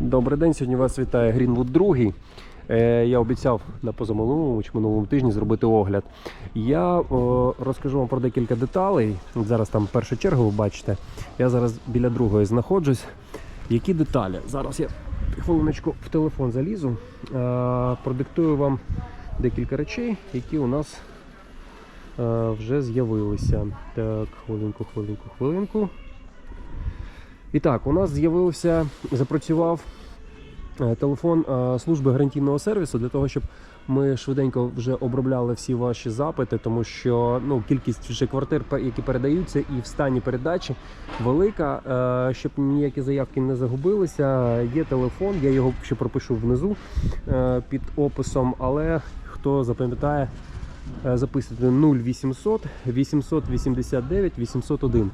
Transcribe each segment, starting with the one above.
Добрий день, сьогодні вас вітає Greenwood 2. Е, я обіцяв на позаминулому чи минулому тижні зробити огляд. Я о, розкажу вам про декілька деталей. Зараз там першу чергу ви бачите. Я зараз біля другої знаходжусь. Які деталі? Зараз я хвилиночку в телефон залізу, е, продиктую вам декілька речей, які у нас е, вже з'явилися. Так, хвилинку, хвилинку, хвилинку. І так, у нас з'явився, запрацював е, телефон е, служби гарантійного сервісу для того, щоб ми швиденько вже обробляли всі ваші запити, тому що ну, кількість вже квартир, які передаються, і в стані передачі велика. Е, Щоб ніякі заявки не загубилися, є телефон, я його ще пропишу внизу під описом, але хто запам'ятає, записуйте 0800 889 801.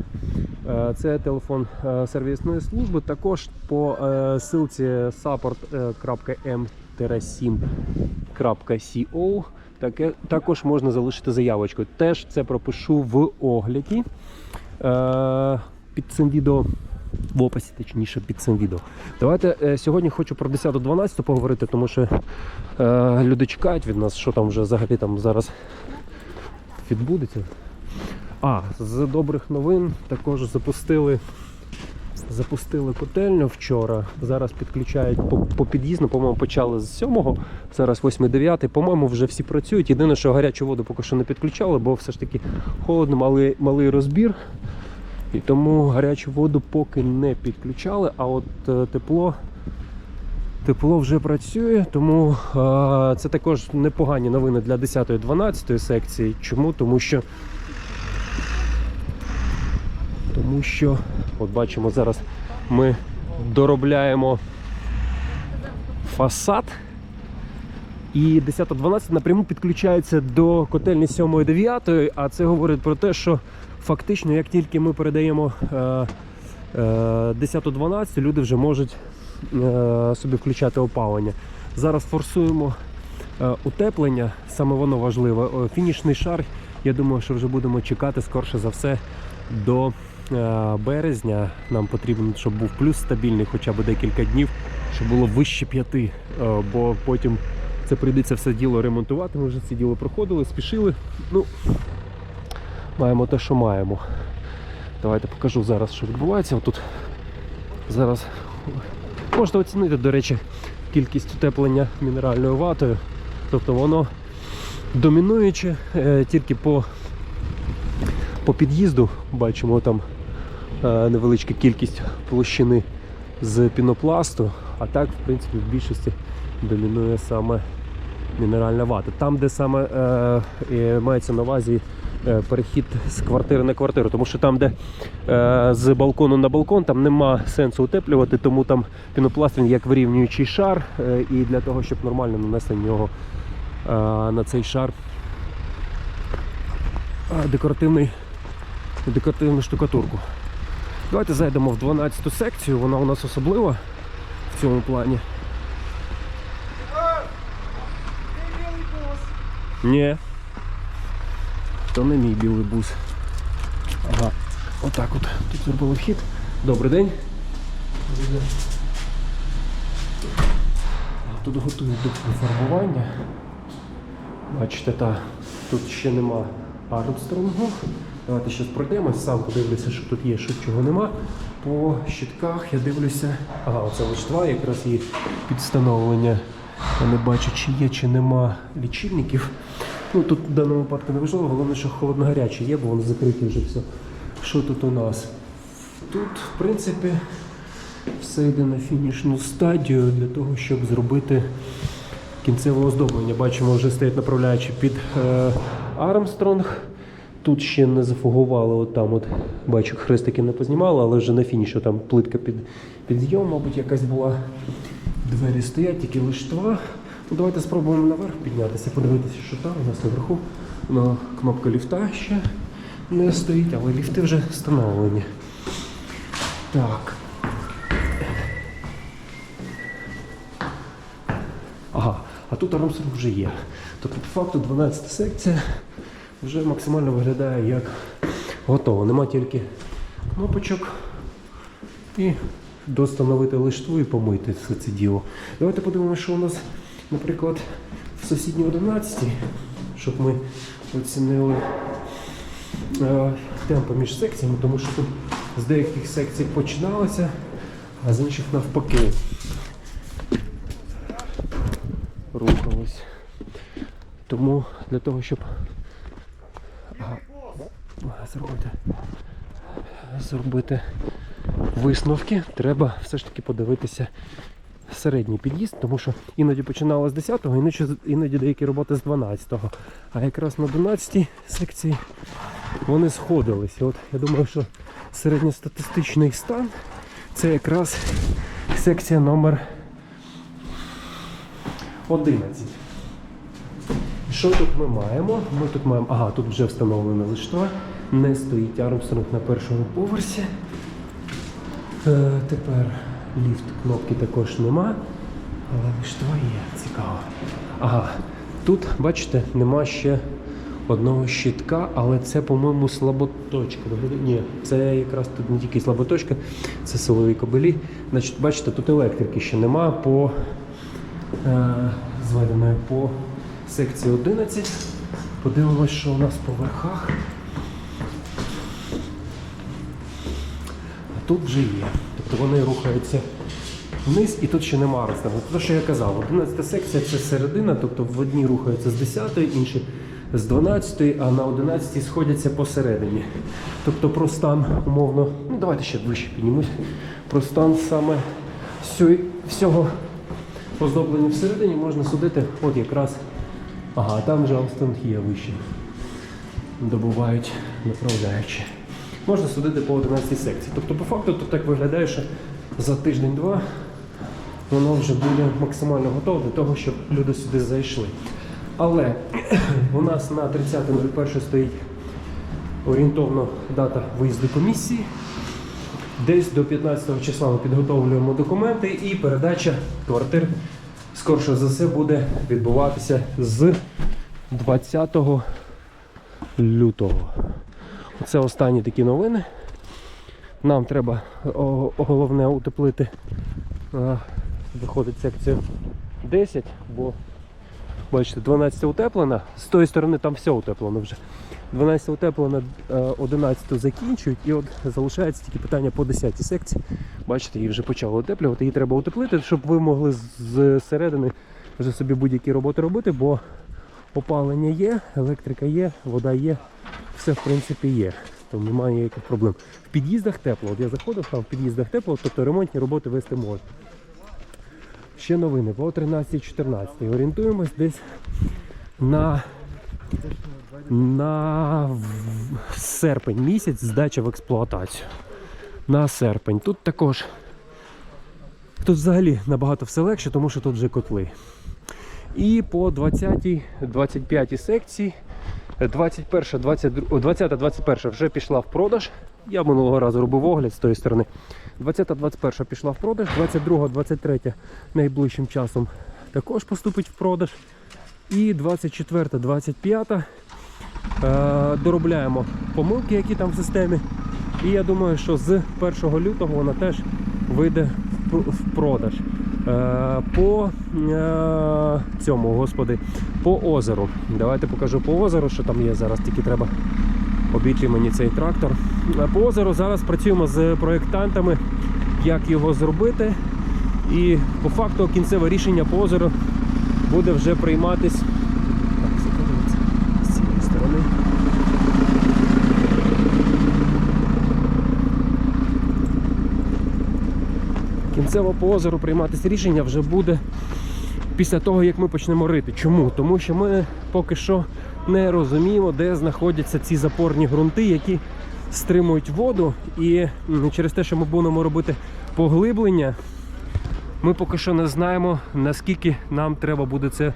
Е, Це телефон е, сервісної служби. Також по е, ссылці support.m-7.co також можна залишити заявочку. Теж це пропишу в огляді е, під цим відео. В описі, точніше, під цим відео. Давайте е, сьогодні хочу про 10-12 поговорити, тому що е, люди чекають від нас, що там вже взагалі там зараз відбудеться. А, з добрих новин також запустили, запустили котельню вчора. Зараз підключають по, по під'їзду, по-моєму, почали з 7-го, зараз 8-9. По-моєму, вже всі працюють. Єдине, що гарячу воду поки що не підключали, бо все ж таки холодно, малий, малий розбір. І тому гарячу воду поки не підключали, а от е, тепло. Тепло вже працює, тому е, це також непогані новини для 10-12 секції. Чому? Тому що тому що, от бачимо, зараз ми доробляємо фасад. І 10-12 напряму підключається до котельні 7-9, а це говорить про те, що фактично, як тільки ми передаємо е, е, 10-12, люди вже можуть е, собі включати опалення. Зараз форсуємо е, утеплення, саме воно важливе. Фінішний шар, я думаю, що вже будемо чекати скорше за все до е, березня. Нам потрібно, щоб був плюс стабільний хоча б декілька днів, щоб було вище п'яти, е, бо потім це прийдеться все діло ремонтувати. Ми вже це діло проходили, спішили. Ну, маємо те, що маємо. Давайте покажу зараз, що відбувається. Тут зараз можна оцінити, до речі, кількість утеплення мінеральною ватою. Тобто воно домінуюче е, тільки по, по під'їзду бачимо там е, невеличка кількість площини з пінопласту, а так, в принципі, в більшості домінує саме мінеральна вата. Там, де саме е, мається на увазі е, перехід з квартири на квартиру, тому що там, де е, з балкону на балкон, там нема сенсу утеплювати, тому там пінопласт він як вирівнюючий шар, е, і для того, щоб нормально нанести на нього е, на цей шар декоративний, декоративну штукатурку. Давайте зайдемо в 12 секцію, вона у нас особлива в цьому плані. Ні. То не мій білий бус. Ага. Отак от. Тут зробили вхід. Добрий день. Тут готують до фарбування. Бачите, та, тут ще нема армстронгу. Давайте зараз пройдемось, сам подивлюся, що тут є, що чого нема. По щитках я дивлюся. Ага, оце лиштва, якраз є підстановлення. Я не бачу, чи є, чи нема лічильників. Ну тут в даному випадку не важливо, головне, що холодно-гаряче є, бо воно закриті вже все. Що тут у нас? Тут, в принципі, все йде на фінішну стадію для того, щоб зробити кінцеве оздоблення. Бачимо, вже стоять направляючі під е, Армстронг. Тут ще не зафугували, от там от, бачу, хрестики не познімали, але вже на фінішу там плитка під підйом, мабуть, якась була. Двері стоять, тільки лиштва. Ну, давайте спробуємо наверх піднятися, подивитися, що там у нас наверху. Ну, кнопка ліфта ще не стоїть, але ліфти вже встановлені. Так. Ага, а тут армстронг вже є. Тобто, по факту 12 секція вже максимально виглядає як готово. Нема тільки кнопочок і достановити лиштву і помити все це діло. Давайте подивимося, що у нас, наприклад, в сусідній 11, щоб ми оцінили е, темпи між секціями, тому що тут з деяких секцій починалося, а з інших навпаки рухалось. Тому для того, щоб зробити, зробити висновки, треба все ж таки подивитися середній під'їзд, тому що іноді починало з 10-го, іноді, іноді деякі роботи з 12-го. А якраз на 12-й секції вони сходились. От я думаю, що середньостатистичний стан це якраз секція номер 11. Що тут ми маємо? Ми тут маємо. Ага, тут вже встановлена лиштва. Не стоїть Армстронг на першому поверсі. Е, тепер ліфт кнопки також нема. Але лиштва є, цікаво. Ага, тут, бачите, нема ще одного щитка, але це, по-моєму, слаботочка. Ні, це якраз тут не тільки слаботочка, це силові кабелі. Значить, бачите, тут електрики ще нема по е, зведеної по секції 11. Подивимось, що у нас по верхах. Тут вже є. Тобто вони рухаються вниз і тут ще нема розтягу. Те, що я казав, 11 секція це середина, тобто в одній рухаються з 10, інші з 12, а на 11 сходяться посередині. Тобто про стан умовно, ну давайте ще вище піднімусь. Про стан саме всього оздоблення всередині можна судити от якраз. Ага, там же Армстронг є вище. Добувають направляючи. Можна судити по 11 секції. Тобто, по факту, тут так виглядає, що за тиждень-два воно вже буде максимально готове для того, щоб люди сюди зайшли. Але у нас на 30.01 стоїть орієнтовно дата виїзду комісії. Десь до 15 числа ми підготовлюємо документи і передача квартир, скорше за все, буде відбуватися з 20 лютого. Це останні такі новини. Нам треба головне утеплити. Виходить секцію 10, бо бачите, 12 утеплена, з тої сторони там все утеплено вже. 12 утеплено, 11 закінчують, і от залишається тільки питання по 10 секції. Бачите, її вже почали утеплювати, її треба утеплити, щоб ви могли з середини вже собі будь-які роботи робити, бо опалення є, електрика є, вода є, все в принципі є. Тому немає ніяких проблем. В під'їздах тепло. От я заходив, там в під'їздах тепло, тобто ремонтні роботи вести можна. Ще новини по 13-14. Орієнтуємось десь на, на серпень місяць здача в експлуатацію. На серпень. Тут також тут взагалі набагато все легше, тому що тут вже котли. І по 20 25 секції 21, 22, 20, 21 вже пішла в продаж. Я минулого разу робив огляд з тої сторони. 20, 21 пішла в продаж, 22, 23 найближчим часом також поступить в продаж. І 24, 25 е, доробляємо помилки, які там в системі. І я думаю, що з 1 лютого вона теж вийде в продаж. Е, По е, цьому, господи, по озеру. Давайте покажу по озеру, що там є зараз, тільки треба обійти мені цей трактор. Е, По озеру зараз працюємо з проєктантами, як його зробити. І по факту кінцеве рішення по озеру буде вже прийматись. Так, закладається з цієї сторони. Кінцево по озеру прийматися рішення вже буде після того, як ми почнемо рити. Чому? Тому що ми поки що не розуміємо, де знаходяться ці запорні ґрунти, які стримують воду. І через те, що ми будемо робити поглиблення, ми поки що не знаємо, наскільки нам треба буде це. Е,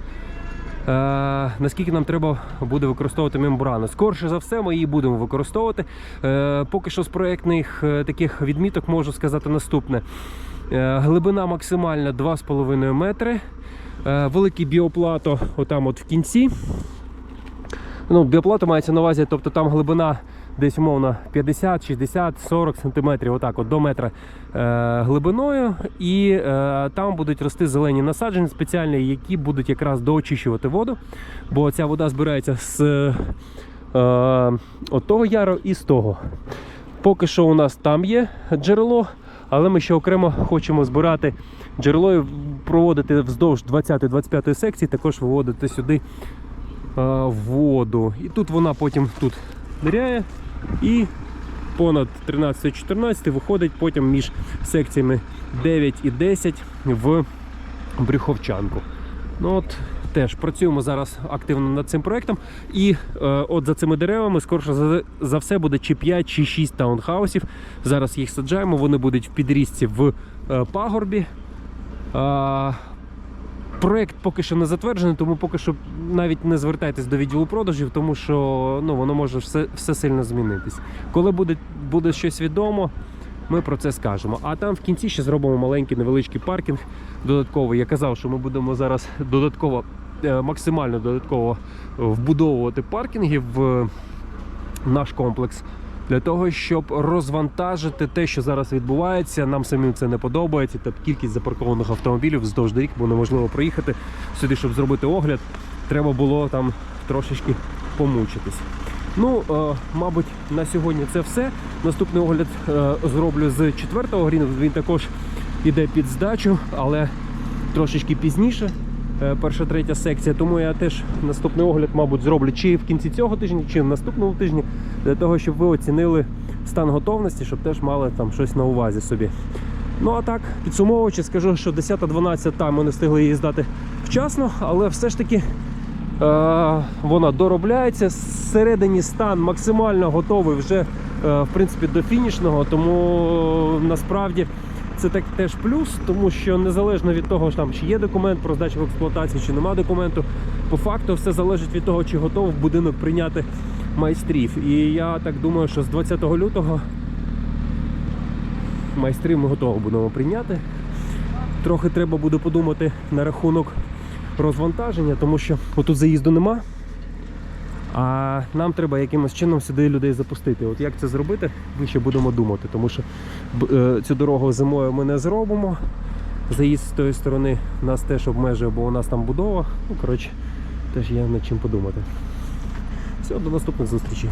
наскільки нам треба буде використовувати мембрану. Скорше за все, ми її будемо використовувати. Е, поки що з проєктних е, таких відміток можу сказати наступне: глибина максимальна 2,5 метри. Е, великий біоплато отам от в кінці. Ну, біоплата мається на увазі, тобто там глибина десь умовно 50, 60, 40 сантиметрів, отак, от до метра е, глибиною. І е, там будуть рости зелені насадження спеціальні, які будуть якраз доочищувати воду. Бо ця вода збирається з е, от того яру і з того. Поки що у нас там є джерело, але ми ще окремо хочемо збирати джерело і проводити вздовж 20-25 секції, також виводити сюди е, воду. І тут вона потім тут ниряє і понад 13-14 виходить потім між секціями 9 і 10 в брюховчанку. Ну от теж працюємо зараз активно над цим проектом. І е, от за цими деревами, скорше за, за все, буде чи 5, чи 6 таунхаусів. Зараз їх саджаємо, вони будуть в підрізці в е, пагорбі. Е, Проект поки що не затверджений, тому поки що навіть не звертайтесь до відділу продажів, тому що ну, воно може все, все сильно змінитись. Коли буде, буде щось відомо, ми про це скажемо. А там в кінці ще зробимо маленький невеличкий паркінг додатковий. Я казав, що ми будемо зараз додатково, максимально додатково вбудовувати паркінги в наш комплекс. Для того, щоб розвантажити те, що зараз відбувається, нам самим це не подобається. Тобто кількість запаркованих автомобілів вздовж доріг, бо неможливо проїхати сюди, щоб зробити огляд. Треба було там трошечки помучитись. Ну, е, мабуть, на сьогодні це все. Наступний огляд е, зроблю з четвертого гріну. Він також іде під здачу, але трошечки пізніше. Е, Перша, третя секція. Тому я теж наступний огляд, мабуть, зроблю чи в кінці цього тижня, чи в наступному тижні, для того, щоб ви оцінили стан готовності, щоб теж мали там щось на увазі собі. Ну а так, підсумовуючи, скажу, що 10-12 там ми не встигли її здати вчасно, але все ж таки Е, вона доробляється. Зсередині стан максимально готовий вже е, в принципі до фінішного, тому насправді це так теж плюс, тому що незалежно від того, там чи є документ про здачу в експлуатацію, чи нема документу, по факту все залежить від того, чи готов будинок прийняти майстрів. І я так думаю, що з 20 лютого майстрів ми готові будемо прийняти. Трохи треба буде подумати на рахунок розвантаження, тому що отут заїзду нема. А нам треба якимось чином сюди людей запустити. От як це зробити, ми ще будемо думати, тому що е, цю дорогу зимою ми не зробимо. Заїзд з тої сторони нас теж обмежує, бо у нас там будова. Ну, коротше, теж є над чим подумати. Все, до наступних зустрічей.